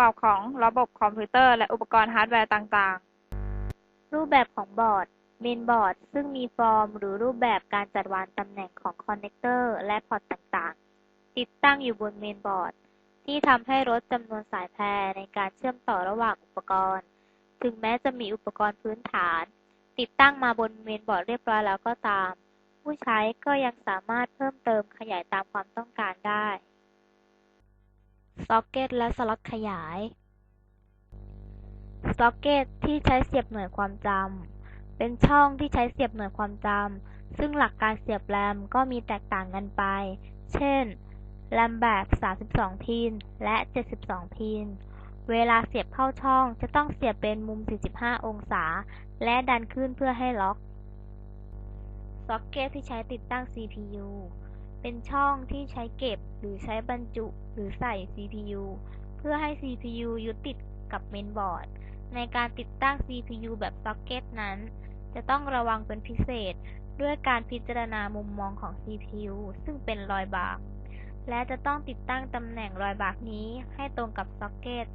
กอบของระบบคอมพิวเตอร์ และอุปกรณ์ฮาร์ดแวร์ต่าง ๆ รูปแบบของบอร์ดเมนบอร์ดซึ่งมีฟอร์มหรือรูปแบบการจัดวางตำแหน่งของคอนเนคเตอร์และพอร์ตต่างๆ ติดตั้งอยู่บนเมนบอร์ดที่ทำให้ลดจำนวนสายแพรในการเชื่อมต่อระหว่างอุปกรณ์ ถึงแม้จะมีอุปกรณ์พื้นฐาน ติดตั้งมาบนเมนบอร์ดเรียบร้อยแล้วก็ตาม ผู้ใช้ก็ยังสามารถเพิ่มเติมขยายตามความต้องการได้ ซ็อกเก็ตและสล็อตขยาย ซ็อกเก็ตที่ใช้เสียบหน่วยความจำ เป็นช่องที่ใช้เสียบหน่วยความจำ ซึ่งหลักการเสียบแรมก็มีแตกต่างกันไป เช่น แรมแบบ 32 พิน และ 72 พิน เวลาเสียบเข้าช่องจะต้องเสียบเป็นมุม 45 องศา และดันขึ้นเพื่อให้ล็อก ซ็อกเก็ตที่ใช้ติดตั้ง CPU เป็นช่องที่ใช้เก็บหรือใช้บรรจุหรือใส่ CPU เพื่อให้ CPU ยึดติดกับเมนบอร์ด ในการติดตั้ง CPU แบบซ็อกเก็ตนั้น จะต้องระวังเป็นพิเศษด้วยการพิจารณามุมมองของ CPU ซึ่งเป็นรอยบาก และจะต้องติดตั้งตำแหน่งรอยบากนี้ให้ตรงกับซ็อกเก็ต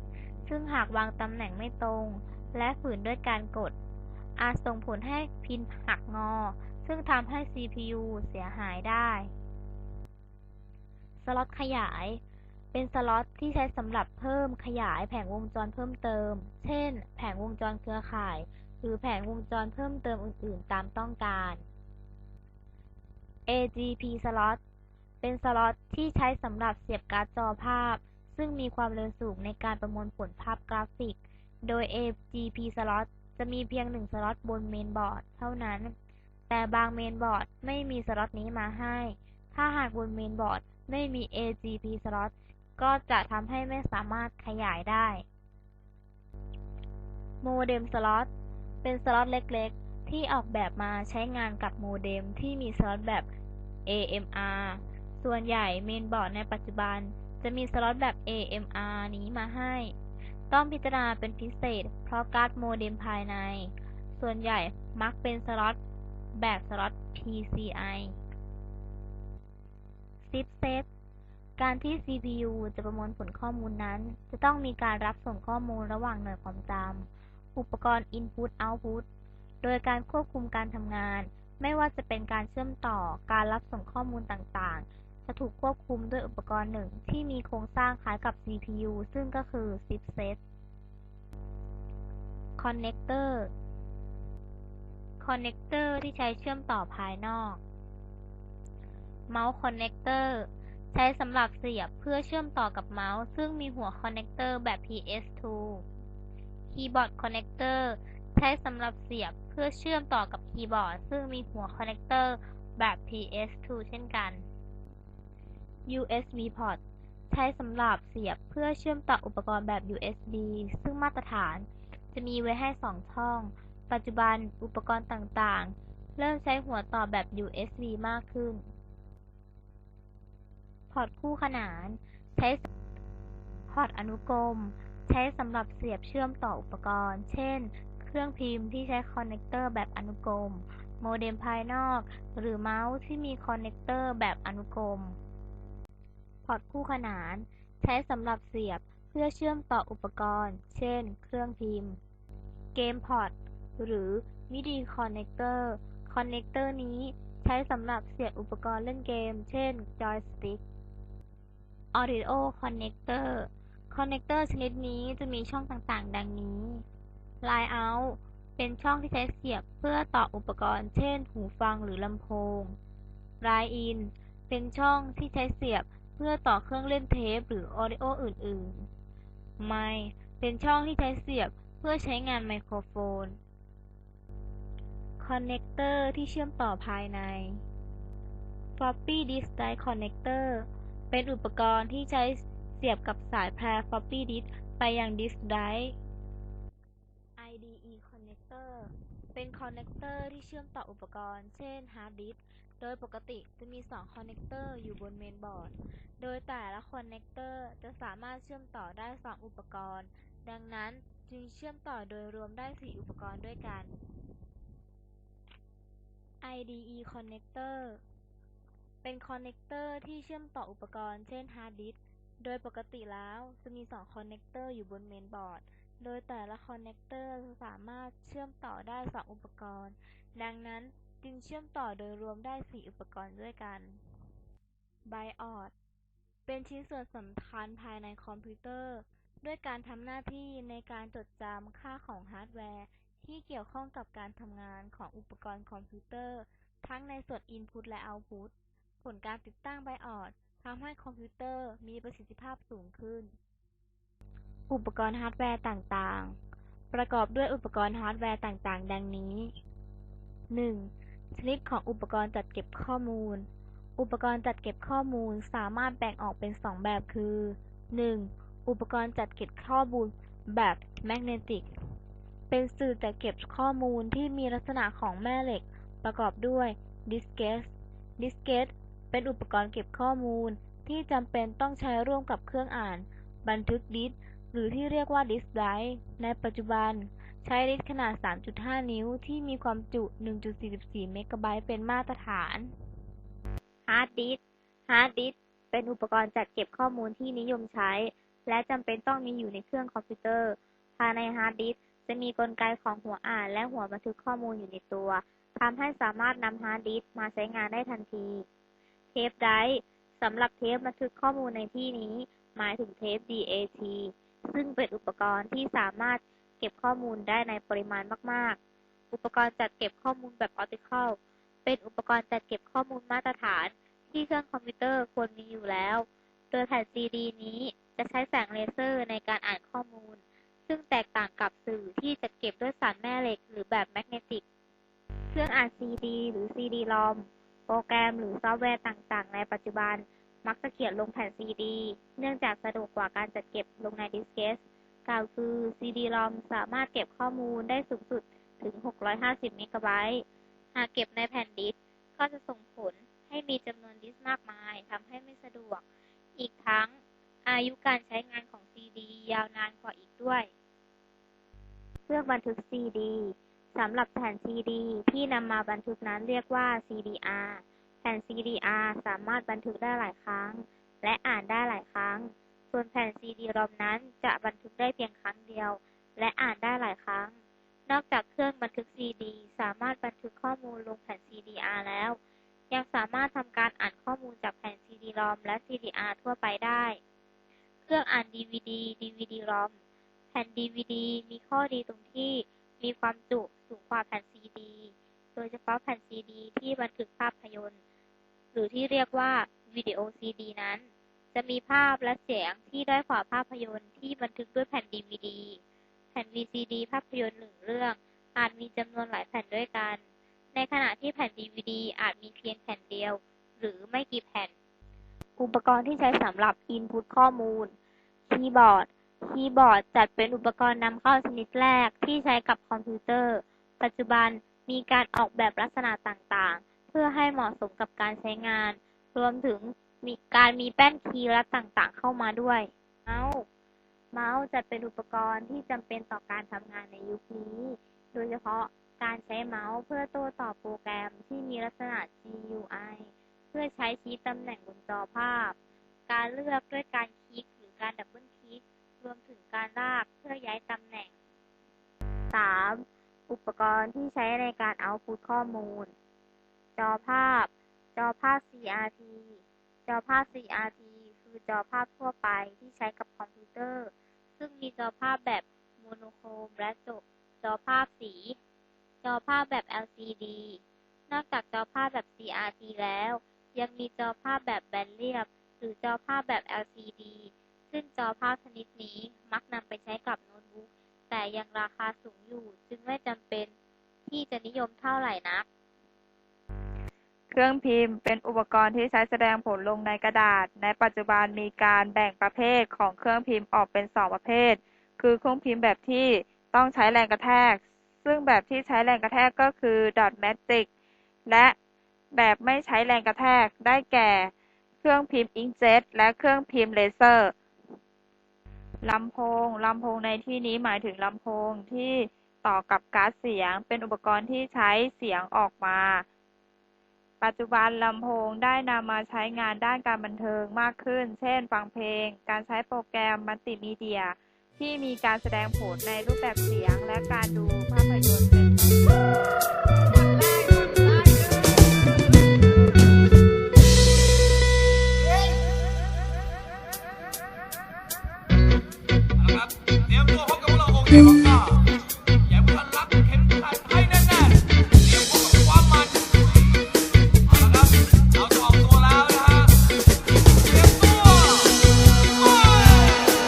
ซึ่งหากวางตำแหน่งไม่ตรง และฝืนด้วยการกด อาจส่งผลให้พินหักงอ ซึ่งทำให้ CPU เสียหายได้ สล็อตขยาย เป็นสล็อตที่ใช้สำหรับเพิ่มขยายแผงวงจรเพิ่มเติม เช่น แผงวงจรเครือข่าย หรือแผงวงจรเพิ่มเติมอื่น ๆ ตามต้องการ AGP สล็อตเป็นสล็อตที่ใช้สำหรับเสียบการ์ดจอภาพ ซึ่งมีความเร็วสูงในการประมวลผลภาพกราฟิก โดย AGP สล็อตจะมีเพียงหนึ่งสล็อตบนเมนบอร์ดเท่านั้น แต่บางเมนบอร์ดไม่มีสล็อตนี้มาให้ ถ้าหากบนเมนบอร์ด ไม่มี AGP สล็อตก็จะทำให้ไม่สามารถขยายได้ โมเด็มสล็อตเป็นสล็อตเล็กๆ ที่ออกแบบมาใช้งานกับโมเด็มที่มีสล็อตแบบ AMR ส่วนใหญ่เมนบอร์ดในปัจจุบันจะมีสล็อตแบบ AMR นี้มาให้ ต้องพิจารณาเป็นพิเศษ เพราะการ์ดโมเด็มภายใน ส่วนใหญ่มักเป็นสล็อตแบบสล็อต PCI ซิปเซตการที่ CPU จะประมวลผลข้อมูลนั้น จะต้องมีการรับส่งข้อมูลระหว่างหน่วยความจำ อุปกรณ์ Input Output โดยการควบคุมการทำงาน ไม่ว่าจะเป็นการเชื่อมต่อ การรับส่งข้อมูลต่างๆ จะถูกควบคุมด้วยอุปกรณ์หนึ่งที่มีโครงสร้างคล้ายกับ CPU ซึ่งก็คือ Chipset Connector Connector ที่ใช้เชื่อมต่อภายนอก Mouse Connector ใช้สำหรับเสียบเพื่อเชื่อมต่อกับเมาส์ ซึ่งมีหัวคอนเนคเตอร์แบบ PS2 Keyboard Connector ใช้สำหรับเสียบเพื่อเชื่อมต่อกับคีย์บอร์ด ซึ่งมีหัวคอนเนคเตอร์แบบ PS2 เช่นกัน USB Port ใช้สำหรับเสียบเพื่อเชื่อมต่ออุปกรณ์แบบ USB ซึ่งมาตรฐานจะมีไว้ให้ 2 ช่อง ปัจจุบันอุปกรณ์ต่างๆ เริ่มใช้หัวต่อแบบ USB มากขึ้น พอร์ตคู่ขนาน ใช้พอร์ตอนุกรม ใช้สำหรับเสียบเชื่อมต่ออุปกรณ์ เช่น เครื่องพิมพ์ที่ใช้คอนเนคเตอร์แบบอนุกรม โมเด็มภายนอก หรือเมาส์ที่มีคอนเนคเตอร์แบบอนุกรม พอร์ตคู่ขนาน ใช้สำหรับเสียบเพื่อเชื่อมต่ออุปกรณ์ เช่น เครื่องพิมพ์ เกมพอร์ต หรือ MIDI คอนเนคเตอร์ คอนเนคเตอร์นี้ใช้สำหรับเสียบอุปกรณ์เล่นเกม เช่น จอยสติ๊ก Audio Connector คอนเนคเตอร์ชนิดนี้จะมีช่องต่างๆ ดังนี้ Line Out เป็นช่องที่ใช้เสียบเพื่อต่ออุปกรณ์ เช่น หูฟังหรือลำโพง Line In เป็นช่องที่ใช้เสียบเพื่อต่อเครื่องเล่นเทปหรือ Audio อื่นๆ Mic เป็นช่องที่ใช้เสียบเพื่อใช้งานไมโครโฟน คอนเนคเตอร์ที่เชื่อมต่อภายใน Floppy Disk Drive Connector เป็นอุปกรณ์ที่ใช้เสียบกับสายแพร Floppy Disk ไปยังดิสก์ไดรฟ์ IDE Connector เป็นคอนเนคเตอร์ที่เชื่อมต่ออุปกรณ์ เช่นฮาร์ดดิสก์ โดยปกติจะมี 2 คอนเนคเตอร์อยู่บนเมนบอร์ด โดยแต่ละคอนเนคเตอร์จะสามารถเชื่อมต่อได้ 2 อุปกรณ์ ดังนั้นจึงเชื่อมต่อโดยรวมได้ 4 อุปกรณ์ด้วยกัน IDE Connector เป็นคอนเนคเตอร์ที่เชื่อมต่ออุปกรณ์ เช่นฮาร์ดดิสก์ โดยปกติแล้วจะมี 2 คอนเนคเตอร์อยู่บนเมนบอร์ด โดยแต่ละคอนเนคเตอร์สามารถเชื่อมต่อได้ 2 อุปกรณ์ ดังนั้นจึงเชื่อมต่อโดยรวมได้ 4 อุปกรณ์ด้วยกันไบออดเป็นชิ้นส่วนสำคัญภายในคอมพิวเตอร์ ด้วยการทำหน้าที่ในการจดจำค่าของฮาร์ดแวร์ ที่เกี่ยวข้องกับการทำงานของอุปกรณ์คอมพิวเตอร์ ทั้งในส่วน Input และ Output ผลการติดตั้งไบออดทำให้คอมพิวเตอร์มีประสิทธิภาพสูงขึ้น อุปกรณ์ฮาร์ดแวร์ต่างๆ ประกอบด้วยอุปกรณ์ฮาร์ดแวร์ต่างๆ ดังนี้ 1. ชนิดของอุปกรณ์จัดเก็บข้อมูล อุปกรณ์จัดเก็บข้อมูลสามารถแบ่งออกเป็น 2 แบบคือ 1. อุปกรณ์จัดเก็บข้อมูลแบบแมกเนติก เป็นสื่อจัดเก็บข้อมูลที่มีลักษณะของแม่เหล็ก ประกอบด้วยดิสเกตดิสเกต เป็นอุปกรณ์เก็บข้อมูล ที่จำเป็นต้องใช้ร่วมกับเครื่องอ่าน บันทึกดิสก์หรือที่เรียกว่าดิสก์ไดร์ในปัจจุบัน ใช้ดิสขนาด 3.5 นิ้ว ที่มีความจุ 1.44 เมกะไบต์เป็นมาตรฐานฮาร์ดดิสก์ฮาร์ดดิสก์เป็นอุปกรณ์จัดเก็บข้อมูลที่นิยมใช้ และจำเป็นต้องมีอยู่ในเครื่องคอมพิวเตอร์ ภายในฮาร์ดดิสก์จะมีกลไกของหัวอ่านและหัวบันทึกข้อมูลอยู่ในตัวทำให้สามารถนำฮาร์ดดิสก์มาใช้งานได้ทันที เทปไดรฟ์สำหรับเทปบันทึกข้อมูลในที่นี้ หมายถึงเทป DAT ซึ่งเป็นอุปกรณ์ที่สามารถเก็บข้อมูลได้ในปริมาณมาก ๆ อุปกรณ์จัดเก็บข้อมูลแบบออติคอลเป็นอุปกรณ์จัดเก็บข้อมูลมาตรฐาน ที่เครื่องคอมพิวเตอร์ควรมีอยู่แล้ว โดยแผ่นซีดีนี้จะใช้แสงเลเซอร์ในการอ่านข้อมูล ซึ่งแตกต่างกับสื่อที่จัดเก็บด้วยสารแม่เหล็ก หรือแบบแมกเนติก เครื่องอ่านซีดีหรือซีดีรอม โปรแกรมหรือซอฟต์แวร์ต่างๆ ในปัจจุบัน มักจะเขียนลงแผ่นซีดี เนื่องจากสะดวกกว่าการจัดเก็บลงในดิสเกตกล่าวคือซีดีรอมสามารถเก็บข้อมูลได้สูงสุดถึง 650 เมกะไบต์ หากเก็บในแผ่นดิสก์ก็จะส่งผลให้มีจำนวนดิสก์มากมายทำให้ไม่สะดวก อีกทั้งอายุการใช้งานของซีดียาวนานกว่าอีกด้วย เครื่องบันทึกซีดี สำหรับแผ่นซีดีที่นำมาบันทึกนั้นเรียกว่า CDR แผ่น CDR สามารถบันทึกได้หลายครั้ง และอ่านได้หลายครั้ง ส่วนแผ่น CD-ROM นั้นจะบันทึกได้เพียงครั้งเดียว และอ่านได้หลายครั้ง นอกจากเครื่องบันทึกซีดีสามารถบันทึกข้อมูลลงแผ่น CDR แล้ว ยังสามารถทำการอ่านข้อมูลจากแผ่น CD-ROM และ CDR ทั่วไปได้ เครื่องอ่าน DVD DVD-ROM แผ่น DVD มีข้อดีตรงที่ มีความจุสูงกว่าแผ่นซีดี โดยเฉพาะแผ่นซีดี ที่บันทึกภาพยนตร์ หรือที่เรียกว่าวิดีโอซีดีนั้น จะมีภาพและเสียงที่ด้อยกว่าภาพยนตร์ที่บันทึกด้วยแผ่นดีวีดี แผ่น VCD ภาพยนตร์หนึ่งเรื่อง อาจมีจำนวนหลายแผ่นด้วยกัน ในขณะที่แผ่น DVD อาจมีเพียงแผ่นเดียว หรือไม่กี่แผ่น อุปกรณ์ที่ใช้สำหรับ Input ข้อมูล คีย์บอร์ด คีย์บอร์ดจัดเป็นอุปกรณ์นำเข้าชนิดแรกที่ใช้กับคอมพิวเตอร์ ปัจจุบันมีการออกแบบลักษณะต่างๆ เพื่อให้เหมาะสมกับการใช้งาน รวมถึงมีการมีแป้นคีย์ลัดต่างๆ เข้ามาด้วย เมาส์เมาส์จัดเป็นอุปกรณ์ที่จำเป็นต่อการทำงานในยุคนี้ โดยเฉพาะการใช้เมาส์เพื่อโต้ตอบโปรแกรมที่มีลักษณะ GUI เพื่อใช้ชี้ตำแหน่งบนจอภาพ การเลือกด้วยการคลิกหรือการดับเบิล รวมถึงการลากเพื่อย้ายตำแหน่ง 3. อุปกรณ์ที่ใช้ในการเอาพุตข้อมูล จอภาพ จอภาพ CRT จอภาพ CRT คือจอภาพทั่วไปที่ใช้กับคอมพิวเตอร์ ซึ่งมีจอภาพแบบโมโนโครมและจจอภาพสี จอภาพแบบ LCD นอกจากจอภาพแบบ CRT แล้ว ยังมีจอภาพแบบแบนเรียบ หรือจอภาพแบบ LCD ซึ่งจอภาพชนิดนี้มักนำไปใช้กับโน้ตบุ๊ก แต่ยังราคาสูงอยู่ จึงไม่จำเป็นที่จะนิยมเท่าไหร่นัก เครื่องพิมพ์เป็นอุปกรณ์ที่ใช้แสดงผลลงในกระดาษ ในปัจจุบันมีการแบ่งประเภทของเครื่องพิมพ์ออกเป็นสองประเภท คือเครื่องพิมพ์แบบที่ต้องใช้แรงกระแทก ซึ่งแบบที่ใช้แรงกระแทกก็คือ dot matrix และแบบไม่ใช้แรงกระแทกได้แก่ เครื่องพิมพ์อิงเจ็ตและเครื่องพิมพ์เลเซอร์ ลำโพง ลำโพงในที่นี้หมายถึงลำโพงที่ต่อกับการ์ดเสียง เป็นอุปกรณ์ที่ใช้เสียงออกมา ปัจจุบันลำโพงได้นำมาใช้งานด้านการบันเทิงมากขึ้น เช่น ฟังเพลง การใช้โปรแกรมมัลติมีเดีย ที่มีการแสดงผลในรูปแบบเสียงและการดูภาพยนตร์เป็นต้น